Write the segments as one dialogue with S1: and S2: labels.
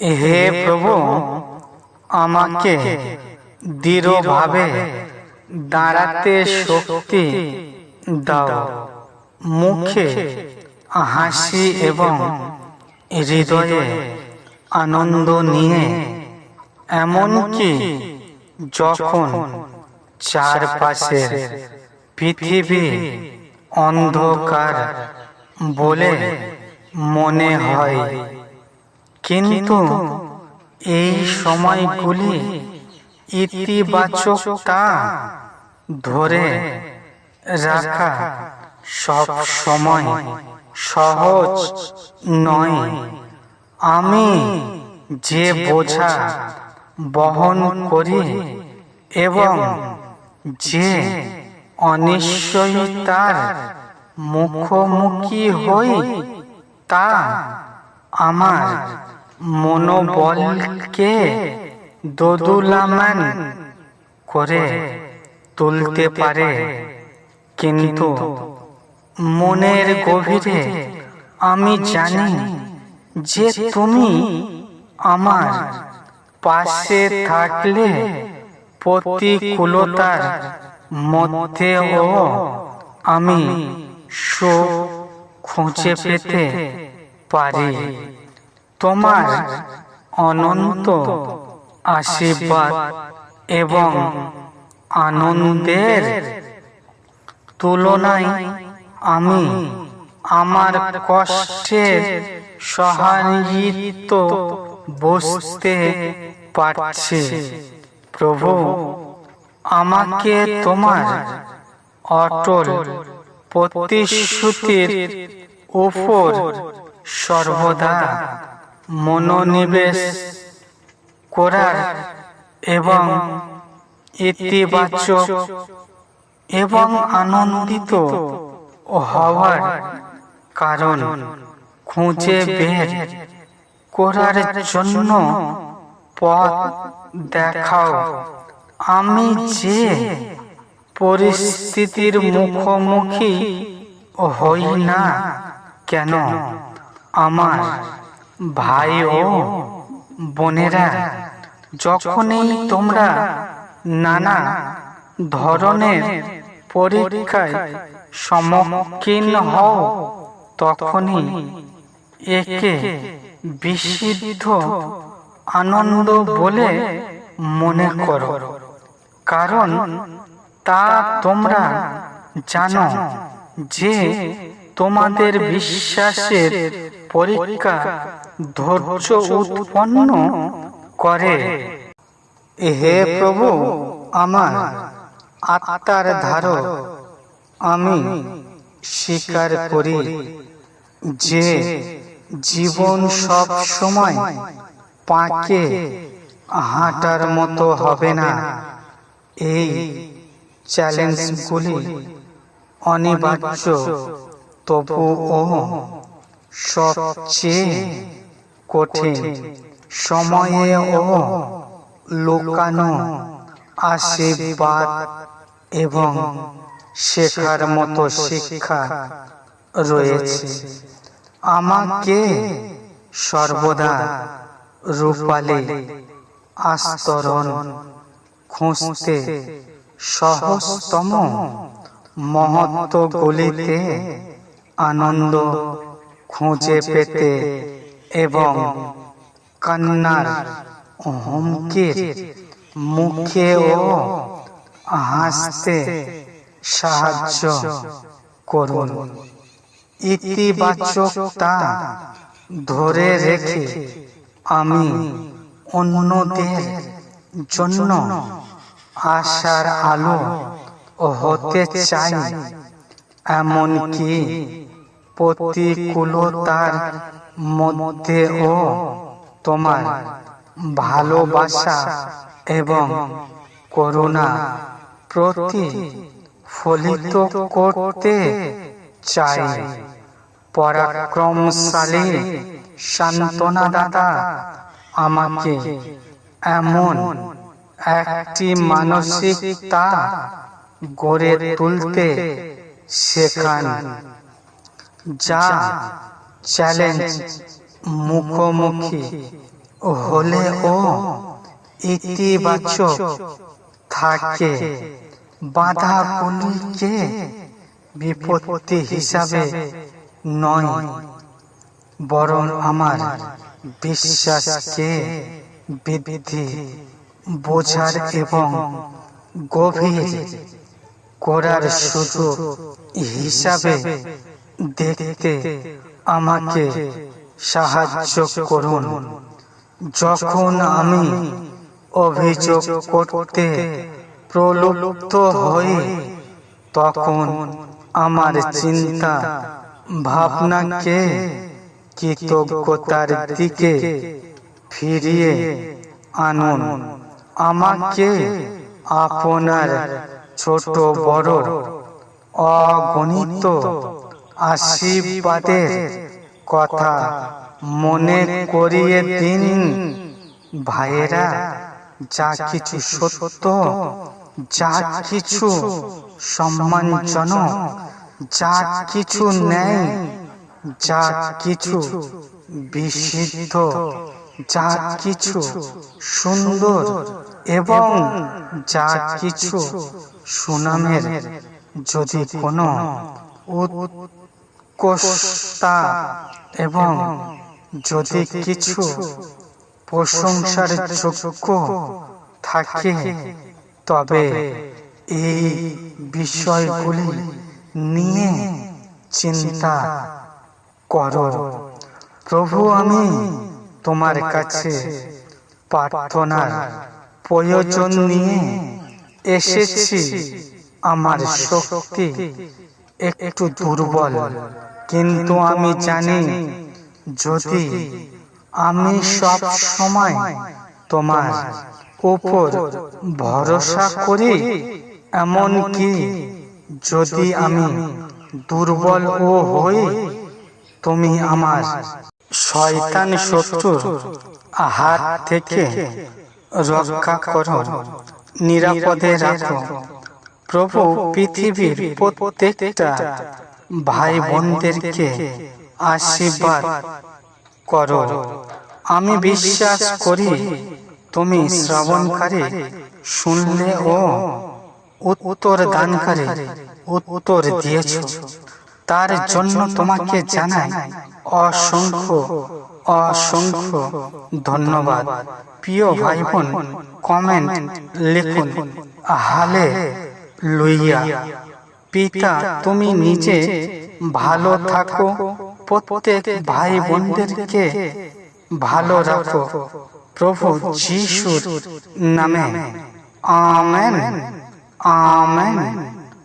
S1: হে প্রভু, আমাকে দৃঢ়ভাবে দাঁড়াতে শক্তি দাও। মুখে হাসি এবং হৃদয়ে আনন্দ নিয়ে, এমনকি যখন চারপাশের পৃথিবী অন্ধকার বলে মনে হয় কিন্তু এই সময়গুলি ইতিবাচকতা ধরে রাখা সব সময় সহজ নয়। আমি যে বোঝা বহন করি এবং যে অনিশ্চয়তার মুখোমুখি হই তা আমার মনোবলকে দোদুলামান করে তুলতে পারে। কিন্তু মনের গভীরে আমি জানি যে তুমি আমার পাশে থাকলে প্রতিকূলতার মধ্যেও আমি সুখ খুঁজে পেতে পারি। তোমার অনন্ত আশীর্বাদ এবং আনন্দের তুলনায় আমি আমার কষ্টের সহায়িত বুঝতে পারছি। প্রভু আমাকে তোমার অটল প্রতিশ্রুতির উপর সর্বদা মনোনিবেশ করার এবং ইতিবাচক এবং আনন্দিত হওয়ার কারণ খুঁজে বের করার জন্য পথ দেখাও। আমি যে পরিস্থিতির মুখোমুখি হই না কেন? আমার ভাই ও বোনেরা, যখনই তোমরা নানা ধরনের পরীক্ষায় সম্মুখীন হও, তখনই একে বিশুদ্ধ আনন্দ বলে মনে করো। কারণ তা তোমরা জানো যে তোমাদের বিশ্বাসের পরীক্ষা ধৈর্য উৎপন্ন করে। হে প্রভু আমার আত্মার ধারো আমি স্বীকার করি যে জীবন সব সময় পাকে হাঁটার মতো হবে না। এই চ্যালেঞ্জগুলি অনিবার্য তবুও সবচেয়ে কঠিন সময়েও লুকানো আশীর্বাদ এবং শেখার মতো শিক্ষা রয়েছে। আমাকে সর্বদা রূপালী আস্তরণ খুঁজতে সহজতম মহত্ব গলিতে আনন্দ খুঁজে পেতে এবং কান্নার হুমকির মুখেও হাসতে সাহায্য করুন। ইতিবাচকতা ধরে রেখে আমি অন্যদের জন্য আশার আলো হতে চাই, এমনকি প্রতিকূলতার মধ্যেও তোমার ভালোবাসা এবং করুণা প্রতি ফলিত করতে চাই। পরাক্রমশালী সান্ত্বনা দাদা আমাকে এমন একটি মানসিকতা গড়ে তুলতে শেখান, যা চ্যালেঞ্জ মুখোমুখি। হলেও ইতিবাচক থাকে। বাধাগুলিকে বিপত্তি হিসাবে নয়। বরং আমার বিশ্বাসকে বৃদ্ধি, বোঝার এবং গভীর করার সুযোগ হিসাবে দেখতে আমাকে সাহায্য করুন। যখন আমি অভিযোগ করতে প্রলুপ্ত হই, তখন আমার চিন্তা ভাবনাকে কৃতজ্ঞতার দিকে ফিরিয়ে আনুন। আমাকে আপনার ছোট বড় অগণিত আশীর্বাদের কথা মনে করিয়ে দিন। ভাইয়েরা, যা কিছু সত্য, যা কিছু সম্মানজনক, যা কিছু নেই যা কিছু বিশুদ্ধ, যা কিছু সুন্দর এবং যা কিছু সুনামের যদি কোনো উৎকর্ষতা এবং যদি কিছু প্রশংসার যোগ্য থাকে, তবে এই বিষয়গুলি নিয়ে চিন্তা করো। প্রভু, আমি তোমার কাছে প্রার্থনার প্রয়োজন নিয়ে এসেছি। আমার শক্তি একটু দুর্বল। কিন্তু আমি জানি, যদি আমি সব সময় তোমার উপর ভরসা করি এমনকি যদি আমি দুর্বল ও হই, তুমি আমার শয়তান শত্রুর হাত থেকে রক্ষা করো, নিরাপদে রাখো। প্রভু পৃথিবীর প্রত্যেকটা ভাই বোনদেরকে আশীর্বাদ করো। আমি বিশ্বাস করি তুমি শ্রবণকারী শুনলে ও উত্তর দানকারী উত্তর দিয়েছ। তার জন্য তোমাকে জানাই অসংখ্য অসংখ্য ধন্যবাদ। প্রিয় ভাই বোন কমেন্ট লিখুন। হালে লইয়া পিতা তুমি নিজে ভালো থাকো। প্রত্যেক ভাই বোনদেরকে ভালো রাখো। প্রভু যিশুর নামে। আমেন। আমেন।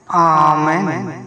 S1: আমেন।